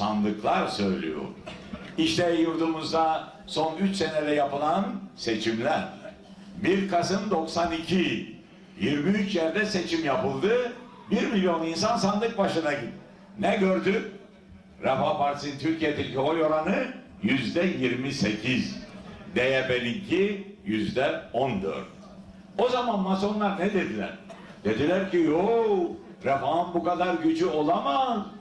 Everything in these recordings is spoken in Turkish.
sandıklar söylüyor. İşte yurdumuzda son 3 senede yapılan seçimler. 1 Kasım 92, 23 yerde seçim yapıldı. 1 milyon insan sandık başına gitti. Ne gördük? Refah Partisi'nin Türkiye'deki oy oranı yüzde 28. DYP'ninki yüzde 14. O zaman masonlar ne dediler? Dediler ki yo refahın bu kadar gücü olamaz.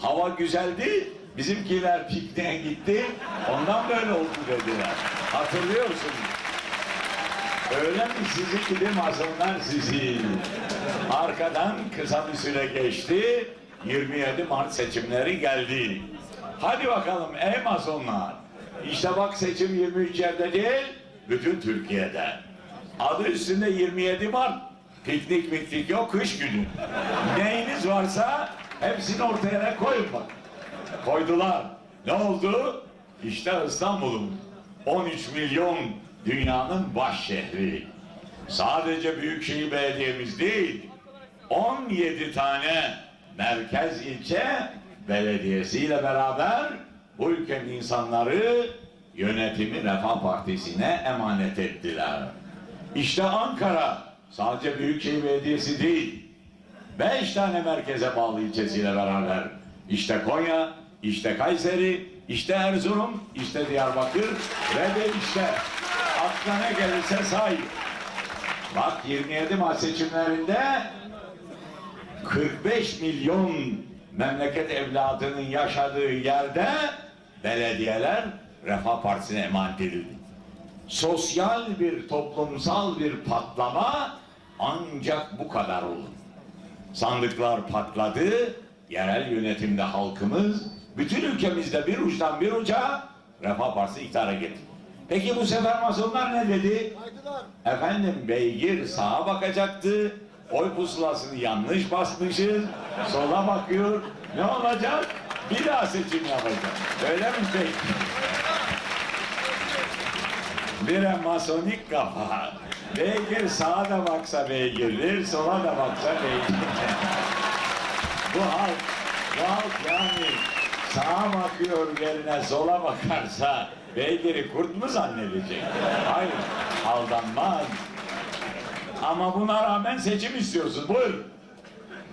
Hava güzeldi, bizimkiler pikniğe gitti, ondan böyle oldu dediler. Hatırlıyorsunuz. Öyle mi sizi gibi masonlar sizi? Arkadan kısa bir süre geçti, 27 Mart seçimleri geldi. Hadi bakalım ey masonlar. İşte bak seçim 23 yerde değil, bütün Türkiye'de. Adı üstünde 27 Mart. Piknik miknik yok, kış günü. Neyiniz varsa hepsini ortaya koyun bak. Koydular. Ne oldu? İşte İstanbul'un 13 milyon dünyanın baş şehri. Sadece Büyükşehir Belediye'miz değil, 17 tane merkez ilçe belediyesiyle beraber bu ülkenin insanları yönetimi Refah Partisi'ne emanet ettiler. İşte Ankara sadece Büyükşehir Belediyesi değil, Beş tane merkeze bağlı ilçesiyle beraber. İşte Konya, işte Kayseri, işte Erzurum, işte Diyarbakır ve de işte aklına ne gelirse say. Bak 27 Mart seçimlerinde 45 milyon memleket evladının yaşadığı yerde belediyeler Refah Partisi'ne emanet edildi sosyal bir toplumsal bir patlama ancak bu kadar olur. Sandıklar patladı, yerel yönetimde halkımız bütün ülkemizde bir uçtan bir uca Refah Partisi iktidara getirdi. Peki bu sefer masonlar ne dedi? Efendim beygir sağa bakacaktı, oy pusulasını yanlış basmışız, sola bakıyor. Ne olacak? Bir daha seçim yapacak. Öyle mi peki? Bire masonik kafa. Beygir sağa da baksa beygirdir, sola da baksa beygir. bu halk, bu halk yani sağa bakıyor yerine sola bakarsa beygiri kurt mu zannedecek? Hayır, aldanmaz. Ama buna rağmen seçim istiyorsun. Buyur.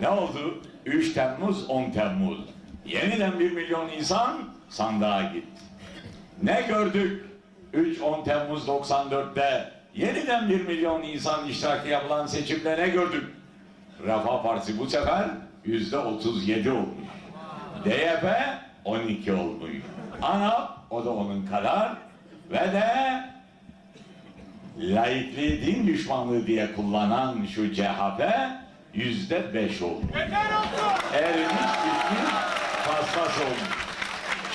Ne oldu? 3 Temmuz, 10 Temmuz. Yeniden 1 milyon insan sandığa gitti. Ne gördük? 3-10 Temmuz 94'te yeniden 1 milyon insan iştirakı yapılan seçimde ne gördük? Refah Partisi bu sefer yüzde 37 olmuş. DYP 12 olmuş. ANAP o da onun kadar ve de laikliği din düşmanlığı diye kullanan şu CHP yüzde 5 olmuş. Erimiş bitmiş paspas olmuş.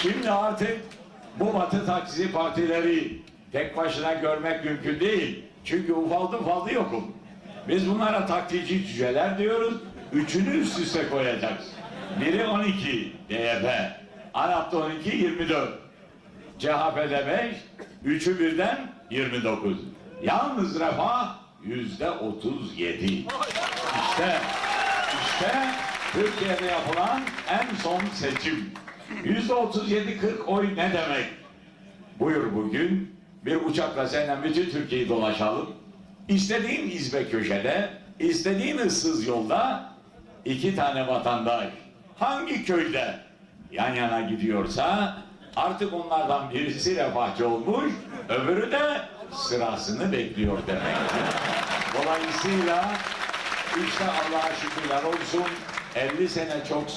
Şimdi artık bu batı taksici partileri tek başına görmek mümkün değil. Çünkü ufaldı ufaldı yokum. Biz bunlara taktici cüceler diyoruz. Üçünü üst üste koyacağız. Biri 12 DYP. Arap'ta 12 24. CHP'de 5. Üçü birden 29. Yalnız refah yüzde 37. İşte işte Türkiye'de yapılan en son seçim. Yüzde 37-40 oy ne demek? Buyur bugün bir uçakla seninle bütün Türkiye'yi dolaşalım. İstediğin izbe köşede, istediğin ıssız yolda iki tane vatandaş hangi köyde yan yana gidiyorsa artık onlardan birisi refahçı olmuş, öbürü de sırasını bekliyor demektir. Dolayısıyla işte Allah'a şükürler olsun 50 sene çok